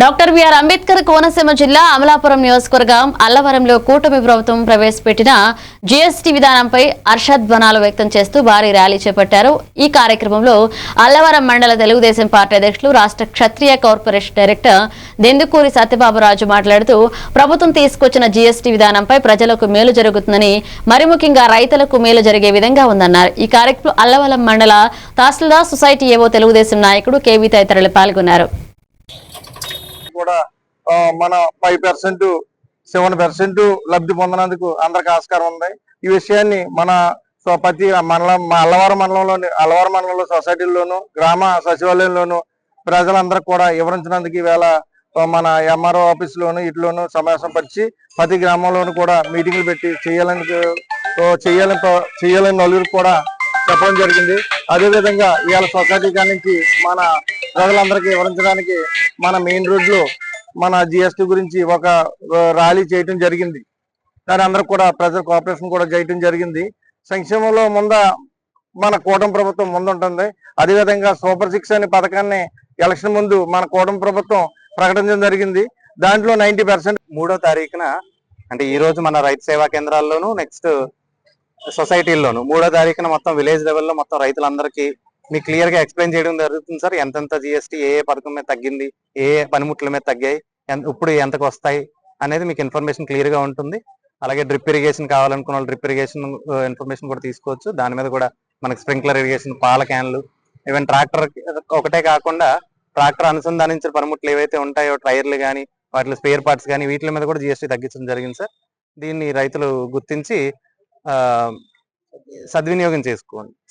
Doctor BR Ambedkar Konaseema జిల్లా అమలాపురం నియోజకవర్గం అల్లవరంలో కూటమి ప్రభుత్వం ప్రవేశపెట్టిన జీఎస్టీ విధానంపై హర్షధ్వనాలు వ్యక్తం చేస్తూ భారీ ర్యాలీ చేపట్టారు. ఈ కార్యక్రమంలో అల్లవరం మండల తెలుగుదేశం పార్టీ అధ్యక్షులు రాష్ట్ర క్షత్రియ కార్పొరేషన్ డైరెక్టర్ దెందుకూరి సత్యబాబురాజు మాట్లాడుతూ ప్రభుత్వం తీసుకొచ్చిన జీఎస్టీ విధానంపై ప్రజలకు మేలు జరుగుతుందని మరి ముఖ్యంగా రైతులకు మేలు జరిగే విధంగా ఉందన్నారు. ఈ కార్యక్రమం అల్లవరం మండల తహసీల్దార్ సొసైటీ ఏవో తెలుగుదేశం నాయకుడు కేవీ తదితరులు పాల్గొన్నారు. మన ఫైవ్ పర్సెంట్ సెవెన్ పర్సెంట్ లబ్ధి పొందనందుకు అందరికి ఆస్కారం ఉంది. ఈ విషయాన్ని మన సో ప్రతి మండలం మా అల్లవారం మండలంలోని అల్లవారం మండలంలో సొసైటీల్లోను గ్రామ సచివాలయంలోను ప్రజలందరూ కూడా వివరించినందుకు ఈవేళ మన ఎంఆర్ఓ ఆఫీస్ లోను సమావేశం పరిచి ప్రతి గ్రామంలోనూ కూడా మీటింగ్లు పెట్టి చేయాలని చేయాలని చేయాలని నలుగురు కూడా చెప్పడం జరిగింది. అదే విధంగా ఇవాళ సొసైటీ కానించి మన ప్రజలందరికీ వివరించడానికి మన మెయిన్ రోడ్లో మన జిఎస్టీ గురించి ఒక ర్యాలీ చేయటం జరిగింది. దాని అందరూ కూడా ప్రజల కోఆపరేషన్ కూడా చేయటం జరిగింది. సంక్షేమంలో ముంద మన కూటమి ప్రభుత్వం ముందుంటుంది. అదేవిధంగా సూపర్ సిక్స్ అనే పథకాన్ని ఎలక్షన్ ముందు మన కూటమి ప్రభుత్వం ప్రకటించడం జరిగింది. దాంట్లో నైన్టీ పర్సెంట్ మూడో తారీఖున అంటే ఈ రోజు మన రైతు సేవా కేంద్రాల్లోనూ నెక్స్ట్ సొసైటీల్లోనూ మూడో తారీఖున మొత్తం విలేజ్ లెవెల్లో మొత్తం రైతులందరికీ మీకు క్లియర్గా ఎక్స్ప్లెయిన్ చేయడం జరుగుతుంది సార్. ఎంతెంత జిఎస్టీ ఏ ఏ పథకం మీద తగ్గింది ఏ ఏ పనిముట్ల మీద తగ్గాయి ఎంత- ఇప్పుడు ఎంతకు వస్తాయి అనేది మీకు ఇన్ఫర్మేషన్ క్లియర్గా ఉంటుంది. అలాగే డ్రిప్ ఇరిగేషన్ కావాలనుకున్న వాళ్ళు డ్రిప్ ఇరిగేషన్ ఇన్ఫర్మేషన్ కూడా తీసుకోవచ్చు. దాని మీద కూడా మనకి స్ప్రింక్లర్ ఇరిగేషన్ పాల క్యాన్లు ఈవెన్ ట్రాక్టర్ ఒకటే కాకుండా ట్రాక్టర్ అనుసంధానించిన పనిముట్లు ఏవైతే ఉంటాయో టైర్లు కానీ వాటిలో స్పేర్ పార్ట్స్ కానీ వీటి మీద కూడా జిఎస్టీ తగ్గించడం జరిగింది సార్. దీన్ని రైతులు గుర్తించి సద్వినియోగం చేసుకోండి.